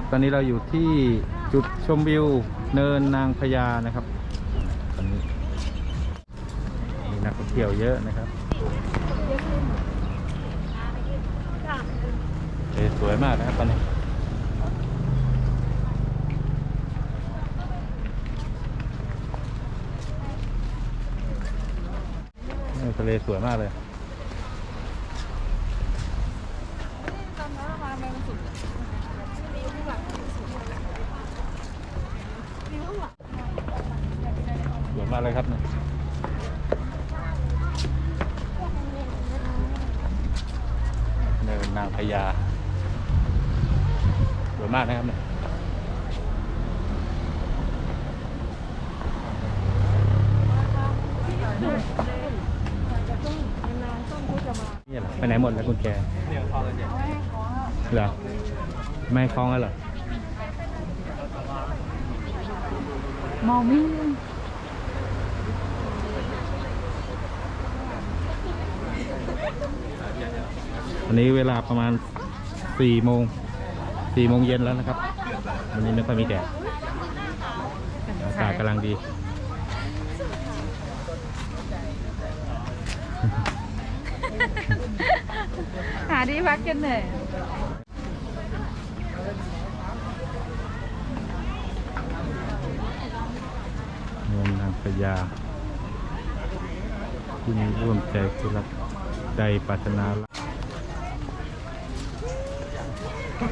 ครับ ตอนนี้เราอยู่ที่จุดชมวิวเนินนางพญานะครับ ตอนนี้มีนักท่องเที่ยวเยอะนะครับเอสวยมากนะครับตอนนี้ทะเลสวยมากเลย สวย มาเลยครับเนี่ยเนินนางพญาสวยมากนะครับเนี่ยนี่เหรอไปไหนหมดแล้วคุณแกเหรอไม่คล้องแล้วเหรอมองไม่วัน นี้เวลาประมาณสี่โมงสี่โมงเย็นแล้วนะครับ วันนี้ไม่ค่อยมีแดดอากาศกำลังดี หาที่พักกันเหนื่อยเมืองนางพญาที่มีร่วมใจคือรักใจปรารถนา รัก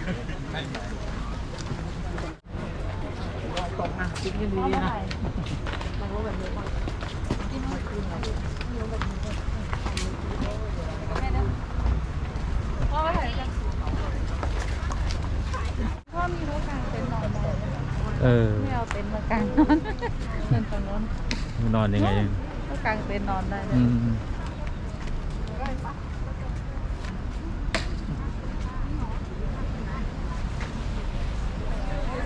พ่อไปไหนกันพ่อมีรถกลางเต็นท์นอนไหมเออไม่เอาเต็นท์มากางนอนนอนตรงนู้นนอนยังไงก็กางเต็นท์นอนได้เลอืย ม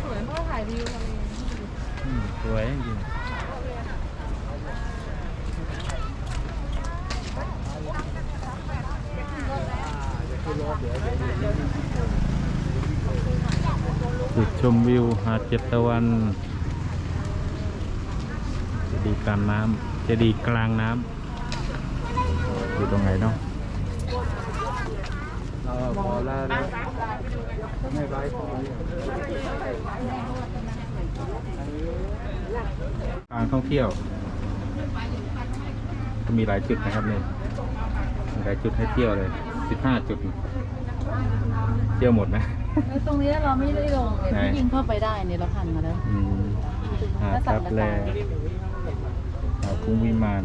สวยพ่อถ่ายวิวทะเล อืมสวยจริงจุดชมวิวหาดเจ็ดตะวันเจดีย์กลางน้ำเจดีย์กลางน้ำอยู่ตรงไหนเนาะพอแล้วนะไม่ไว้พอ การท่องเที่ยว ก็มีหลายจุดนะครับเนี่ยมีหลายจุดให้เที่ยวเลย15จุด เที่ยวหมดไหมแล้วตรงนี้เราไม่ได้ลงเลยไหนที่ยิงเข้าไปได้เนี่ยเราผ่านมาแล้วอืมหาดทับแลหาดคุ้งวิมาน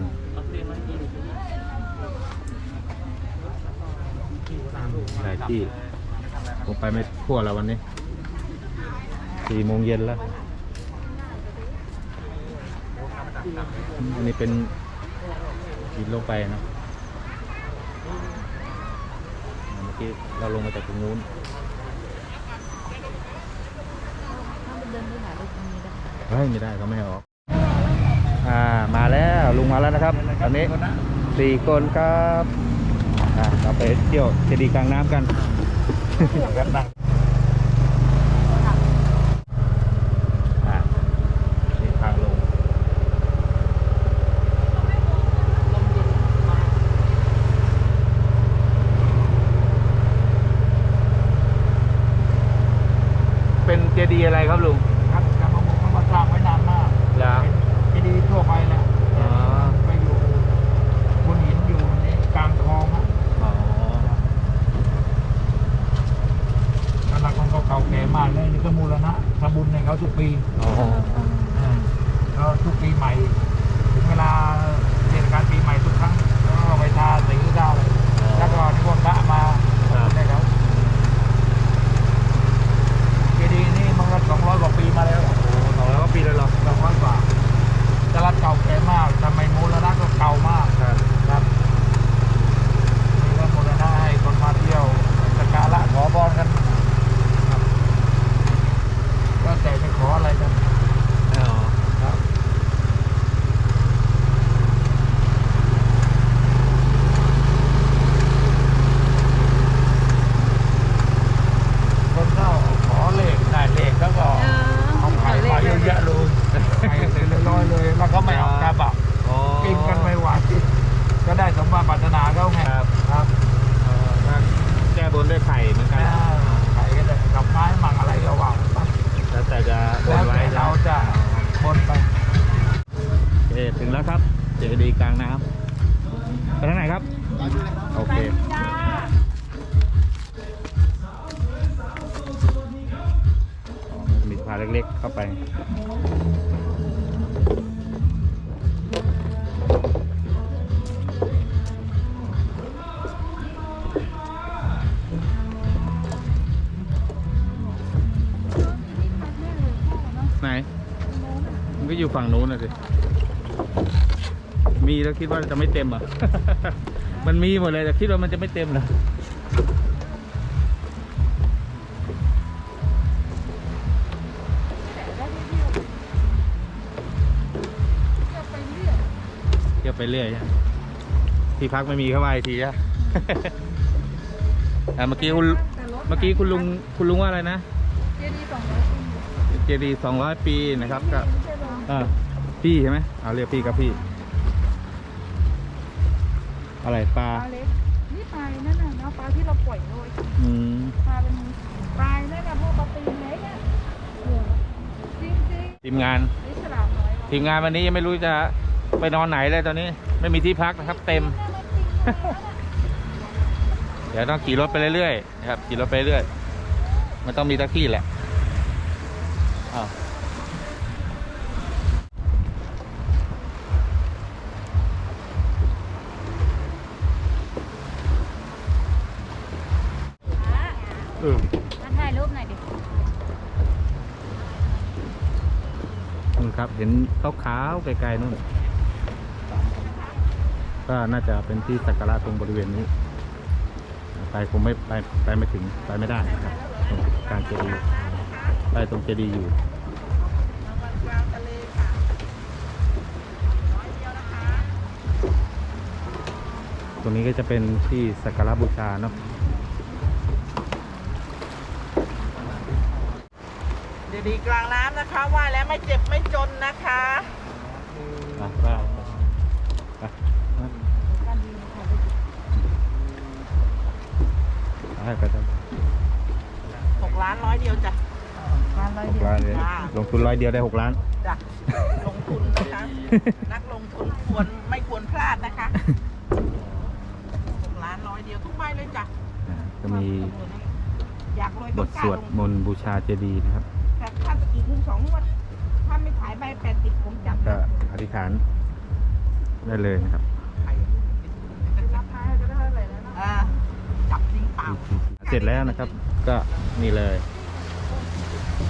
หลายที่ผมไปไม่ทั่วแล้ววันนี้สี่โมงเย็นแล้ว อันนี้เป็นหินลงไปนะเมื่อกี้เราลงมาจากตรงนู้นถ้าไปเดินไปหาลูกตรงนี้ได้เฮ้ยไม่ได้เขาไม่ให้ออก อ่ามาแล้วลุงมาแล้วนะครับตอนนี้สี่คนครับอ่าเราไปเที่ยวเจดีย์กลางน้ำกัน อ่านี่ทางลงเป็นเจดีย์ อะไรครับลุงครับกับผมเขามาสร้างไว้นานมากแล้วที่ดีทั่วไปแหละอ๋อไปอยู่บนหินอยู่ในกลางคลองอะอ๋อกำลังของเขาเก่าแก่มากเลยนี่ก็มูลนะทำบุญให้เขาทุกปีอ๋ออ่ ก็ได้สมบัติปัจรนาเขาไงครับครับแก้บนด้วยไข่เหมือนกันไข่ก็ได้ดอไม้หมั่งอะไรก็ว่าไแล้วแต่จะบนแล้ไว้เราจะบนไป โอเคถึงแล้วครับ เจดีย์กลางน้ำไปทางไหนครับ โอเค มีพาเล็กๆเข้าไป ไหน มันก็อยู่ฝั่งนู้นนะสิ มีแล้วคิดว่าจะไม่เต็มอะ มันมีหมดเลยแต่คิดว่ามันจะไม่เต็มนะเที่ยวไปเรื่อยใช่ที่พักไม่มีเข้ามาอีกทีอะอะเมื่อกี้คุณเมื่อกี้คุณลุงคุณลุงว่าอะไรนะ เจดีสองร้อยปีนะครับก็ไม่ใช่หรออ่าพี่ใช่ไหมเอาเรียกพี่กับพี่ อะไรปลาปลาเล็กนี่ปลานั่นน่ะเนาะปลาที่เราปล่อยเลยอืมปลาเป็นปลานั่นน่ะพวกปลาตีนเล็กอะโอ้โหจริงจริงทีมงานๆนี่ฉลามน้อยว่ะทีมงานวันนี้ยังไม่รู้จะไปนอนไหนเลยตอนนี้ ไม่มีที่พักนะครับ เต็ม เดี๋ยวต้องขี่รถไปเรื่อยๆนะครับขี่รถไปเรื่อยมันต้องมีแท็กซี่แหละ อ้าวเออมาถ่ายรูปหน่อยดิ นู่นครับ เห็นขาวๆไกลๆนู่นก็น่าจะเป็นที่สักการะตรงบริเวณนี้ ไปคงไม่ไปไปไม่ถึงไปไม่ได้นะครับตรงกลางเจดีย์ไปตรงเจดีย์อยู่ ตรงนี้ก็จะเป็นที่สักการะบูชาเนาะเดี๋ยวดีกลางน้ำนะคะว่ายแล้วไม่เจ็บไม่จนนะคะอะได้ไปไปไปไป6ล้านร้อยเดียวจ้ะปลาร้อยหกเดียวล้านเลยจ้าลงทุนร้อยเดียวได้หกล้าน จ้ะลงทุนนะคะ นักลงทุนควรไม่ควรพลาดนะคะ6ล้านร้อยเดียวทุก ใบเลยจ้ะอ่าก็มีอยากรวยบต้อทงกล้าสวดลงมนต์บูชาเจดีย์นะครับ แต่ถ้าจะอีกถึงสองงวดถ้าไม่ขายใบแปดสิบผมจับก็อธิษฐานได้เลยนะครับรับท้ายก็ได้เท่าไหร่แล้วนะอ่าจับจริงเปล่าเสร็จแล้วนะครับก็นี่เลย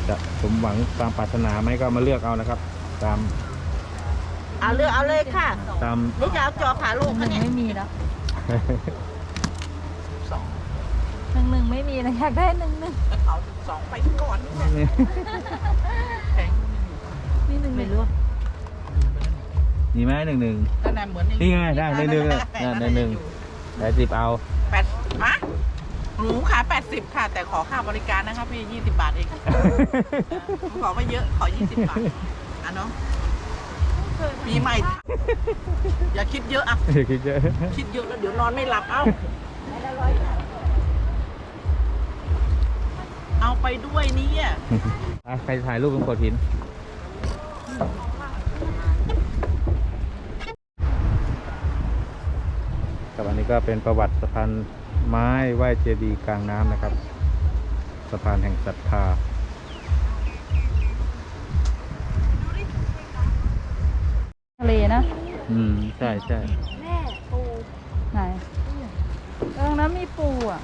จะสมหวังตามปรารถนาไหมก็มาเลือกเอานะครับ ตามเอาเลือกเอาเลยค่ะตามนี่จะเอาจอผาโลกหคะนึ่งเนี่ย ไม่มีแล้วสอง หนึ่งหนึ่งไม่มีเลยอยากได้หนึ่งหนึ่งเอาสองไปก่อนนี่แพงนี่หนึ่งไม่รู้มีไหมหนึ่งหนึ่งก็นั่นเหมือนนี่ไงได้ได้หนึ่งเลยได้ได้หนึ่งได้สิบเอาแปดฮะหนูขายแปดสิบค่ะ แต่ขอค่าบริการนะคะพี่ยี่สิบบาทเองขอไม่เยอะขอยี่สิบบาทอะเนาะปีใหม่ อย่าคิดเยอะอะคิดเยอะ คิดเยอะแล้วเดี๋ยวนอนไม่หลับเอ้า เอาไปด้วยเนี่ยอะใครถ่ายรูปเป็นโขดหิน ครับอันนี้ก็เป็นประวัติสะพานไม้ไหว้เจดีย์กลางน้ำนะครับ สะพานแห่งศรัทธาทะเลนะ อืม ใช่ใช่ไหนตรงนั้นมีปูอะ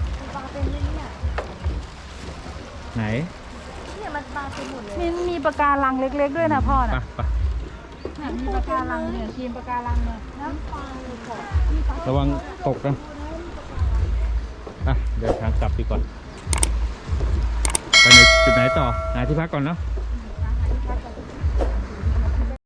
ไหน มีมีปะการังเล็กๆด้วยนะพ่อไปน่ะไปเนี่ยมีปะการังเนี่ยทีมปะการังเนี่ยน้ำปลาเลยก่อนระวังตกนะอะเดินทางกลับดีกว่าไปในจุดไหนต่อหาที่พักก่อนเนาะใ